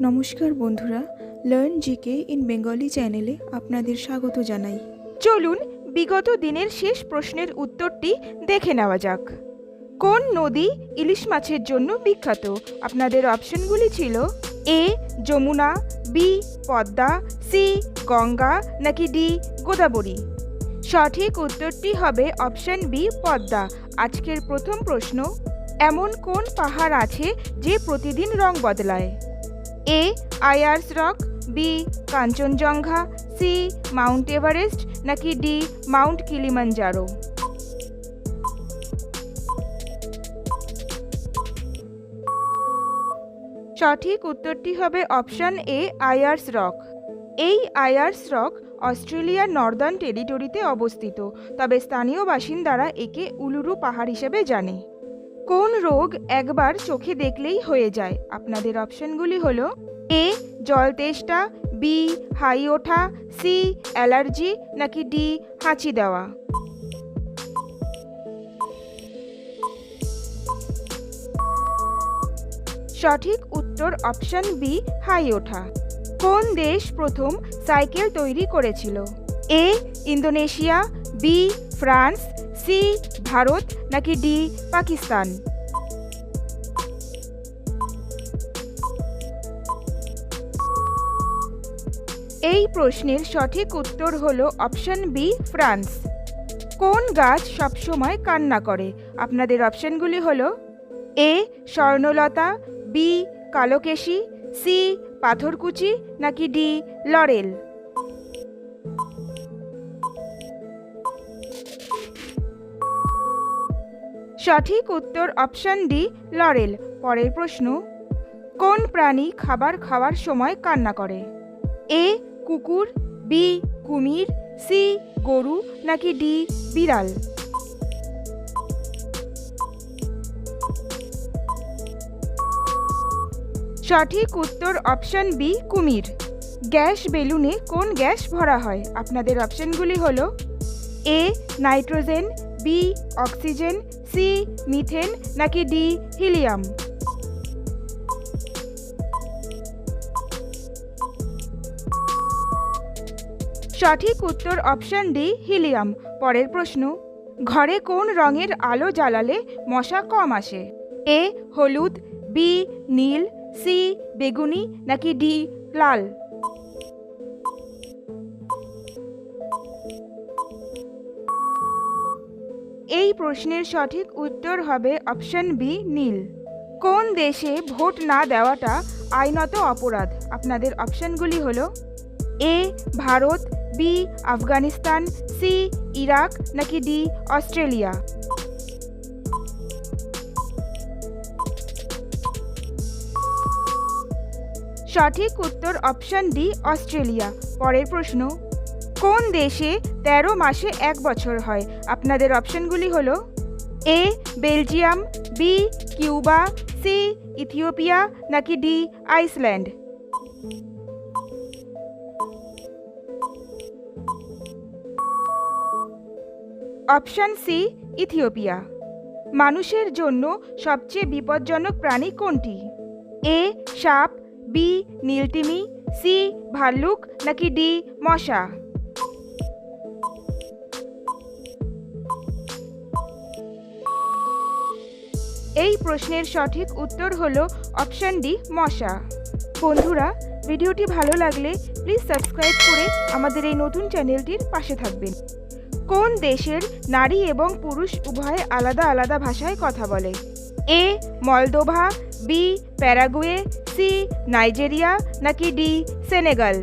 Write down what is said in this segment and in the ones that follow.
নমস্কার বন্ধুরা learn GK in Bengali চ্যানেলে আপনাদের স্বাগত জানাই। চলুন বিগত দিনের শেষ প্রশ্নের উত্তরটি দেখে নেওয়া যাক। কোন নদী ইলিশ মাছের জন্য বিখ্যাত? আপনাদের অপশনগুলি ছিল A Jamuna B Padma C Ganga, নাকি ডি গোদাবরী। সঠিক উত্তরটি হবে অপশন বি পদ্মা। আজকের প্রথম প্রশ্ন, এমন কোন পাহাড় আছে যে প্রতিদিন রং বদলায়? A Ayers Rock B Kanchenjunga C Mount Everest নাকি ডি মাউন্ট কিলিমাঞ্জারো সঠিক উত্তরটি হবে অপশান এ আয়ার্স রক এই আয়ার্স রক অস্ট্রেলিয়ার নর্দার্ন টেরিটরিতে অবস্থিত, তবে স্থানীয় বাসিন্দারা একে উলুরু পাহাড় হিসেবে জানে। কোন রোগ একবার চোখে দেখলেই হয়ে যায়? আপনাদের অপশনগুলি হলো এ, জল তেষ্টা, বি, হাই ওঠা, সি, অ্যালার্জি, নাকি ডি, হাঁচি দেওয়া। সঠিক উত্তর অপশন বি, হাই ওঠা। কোন দেশ প্রথম সাইকেল তৈরি করেছিল? A, Indonesia, B, France, C, Bharat, নাকি ডি, পাকিস্তান? এই প্রশ্নের সঠিক উত্তর হলো অপশন বি ফ্রান্স কোন গাছ সবসময় কান্না করে? আপনাদের অপশনগুলি হলো এ স্বর্ণলতা বি কালোকেশি সি পাথরকুচি, নাকি ডি লরেল? সঠিক উত্তর অপশন ডি লরেল। পরের প্রশ্ন, কোন প্রাণী খাবার খাওয়ার সময় কান্না করে? এ কুকুর, বি, কুমির, সি, গরু নাকি ডি, বিড়াল? সঠিক উত্তর অপশন বি, কুমির। গ্যাস বেলুনে কোন গ্যাস ভরা হয়? আপনাদের অপশনগুলি হলো A, nitrogen, B, oxygen, C, methane নাকি ডি, হিলিয়াম? সঠিক উত্তর অপশন ডি হিলিয়াম। পরের প্রশ্ন, ঘরে কোন রঙের আলো জ্বালালে মশা কম আসে? এ, হলুদ, বি, নীল, সি, বেগুনি, নাকি ডি, লাল? এই প্রশ্নের সঠিক উত্তর হবে অপশন বি নীল। কোন দেশে ভোট না দেওয়াটা আইনত অপরাধ? আপনাদের অপশনগুলি হলো, A, Bharat B Afghanistan C Iraq নাকি ডি অস্ট্রেলিয়া সঠিক উত্তর অপশন ডি অস্ট্রেলিয়া পরের প্রশ্ন, কোন দেশে ১৩ মাসে এক বছর হয়? আপনাদের অপশনগুলি হলো A Belgium B Cuba C Ethiopia নাকি D Iceland option C, Ethiopia. মানুষের জন্য সবচেয়ে বিপজ্জনক প্রাণী কোনটি? এ, সাপ, বি, নীলতিমি, সি, ভাল্লুক, নাকি ডি, মশা? এই প্রশ্নের সঠিক উত্তর হল অপশন ডি, মশা। বন্ধুরা, ভিডিওটি ভালো লাগলে প্লিজ সাবস্ক্রাইব করে আমাদের এই নতুন চ্যানেলটির পাশে থাকবেন। কোন দেশের নারী এবং পুরুষ উভয়ে আলাদা আলাদা ভাষায় কথা বলে? A, Moldova, B, Paraguay, C, Nigeria, নাকি ডি, সেনেগাল?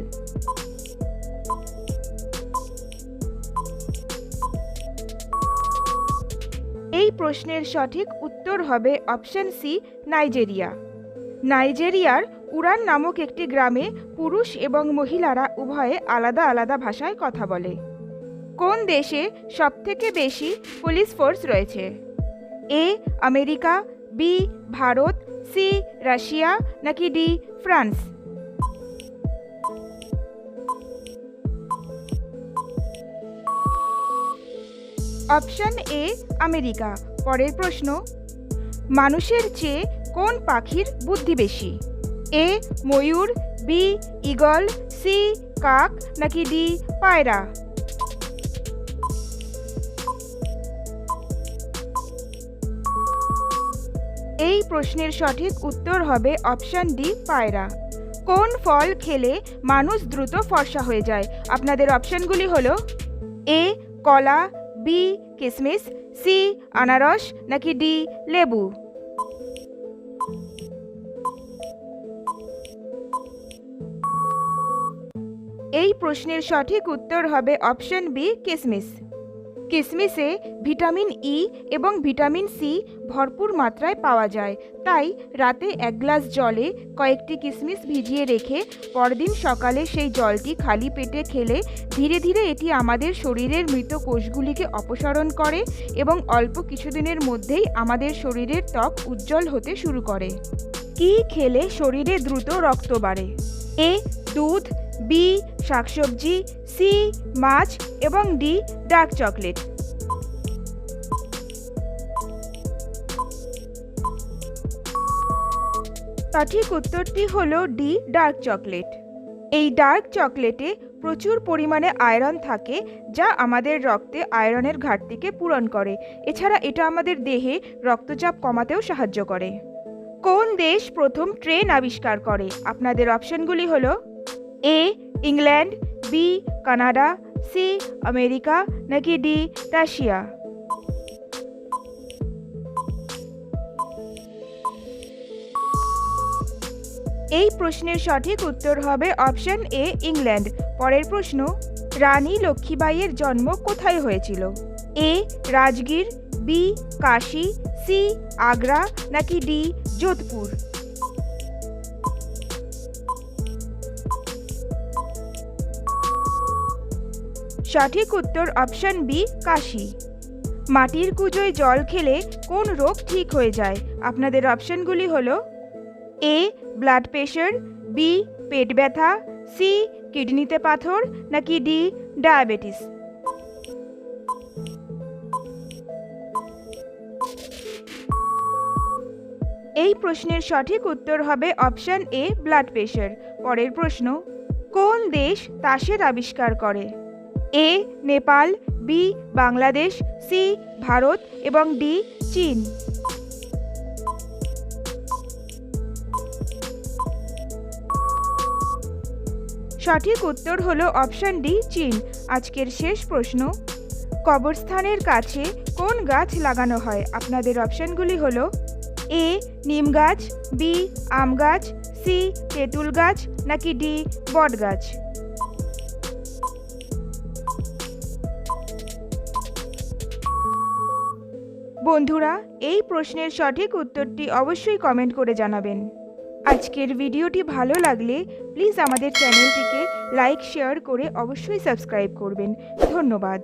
এই প্রশ্নের সঠিক উত্তর হবে অপশন সি, নাইজেরিয়া। নাইজেরিয়ার উড়ান নামক একটি গ্রামে পুরুষ এবং মহিলারা উভয়ে আলাদা আলাদা ভাষায় কথা বলে। কোন দেশে সবথেকে বেশি পুলিশ ফোর্স রয়েছে? A, America, B, Bharat, C, Russia, নাকি D, France? Option A, America. পরের প্রশ্ন, মানুষের চেয়ে কোন পাখির বুদ্ধি বেশি? এ, ময়ূর, বি ইগল সি, কাক, নাকি ডি, পায়রা? এই প্রশ্নের সঠিক উত্তর হবে অপশান ডি পায়রা। কোন ফল খেলে মানুষ দ্রুত ফর্সা হয়ে যায়? আপনাদের অপশানগুলি হলো এ কলা বি কিসমিস সি আনারস, নাকি ডি লেবু? এই প্রশ্নের সঠিক উত্তর হবে অপশন বি কিসমিস। কিসমিসে ভিটামিন ই এবং ভিটামিন সি ভরপুর মাত্রায় পাওয়া যায়। তাই রাতে এক গ্লাস জলে কয়েকটি কিসমিস ভিজিয়ে রেখে পরদিন সকালে সেই জলটি খালি পেটে খেলে ধীরে ধীরে এটি আমাদের শরীরের মৃত কোষগুলিকে অপসারণ করে এবং অল্প কিছুদিনের মধ্যেই আমাদের শরীরের ত্বক উজ্জ্বল হতে শুরু করে। কি খেলে শরীরে দ্রুত রক্ত বাড়ে? এ, দুধ, বি, শাকসবজি সি, মাছ এবং ডি, ডার্ক চকলেট। সঠিক উত্তরটি হল ডি, ডার্ক চকলেট। এই ডার্ক চকলেটে প্রচুর পরিমাণে আয়রন থাকে, যা আমাদের রক্তে আয়রনের ঘাটতিকে পূরণ করে। এছাড়া এটা আমাদের দেহে রক্তচাপ কমাতেও সাহায্য করে। কোন দেশ প্রথম ট্রেন আবিষ্কার করে? আপনাদের অপশনগুলি হলো A, England, B Canada, C, America, নাকি ডি, রাশিয়া? এই প্রশ্নের সঠিক উত্তর হবে অপশন এ, ইংল্যান্ড। পরের প্রশ্ন, রানী লক্ষ্মীবাইয়ের জন্ম কোথায় হয়েছিল? A, Rajgir, B, Kashi, C, Agra, নাকি ডি, যোধপুর? সঠিক উত্তর অপশন বি কাশি। মাটির কুজোয় জল খেলে কোন রোগ ঠিক হয়ে যায়? আপনাদের অপশনগুলি হলো এ ব্লাড প্রেশার বি পেট ব্যথা সি কিডনিতে পাথর, নাকি ডি ডায়াবেটিস এই প্রশ্নের সঠিক উত্তর হবে অপশন এ ব্লাড প্রেশার পরের প্রশ্ন, কোন দেশ তাসের আবিষ্কার করে? A, Nepal, B, Bangladesh, C, Bharat এবং ডি, চীন। সঠিক উত্তর হলো অপশন ডি, চীন। আজকের শেষ প্রশ্ন, কবরস্থানের কাছে কোন গাছ লাগানো হয়? আপনাদের অপশনগুলি হলো এ, নিম গাছ, বি, আম গাছ, সি, তেঁতুল গাছ, নাকি ডি, বট গাছ? বন্ধুরা, এই প্রশ্নের সঠিক উত্তরটি অবশ্যই কমেন্ট করে জানাবেন। আজকের ভিডিওটি ভালো লাগলে প্লিজ আমাদের চ্যানেলটিকে লাইক শেয়ার করে অবশ্যই সাবস্ক্রাইব করবেন। ধন্যবাদ।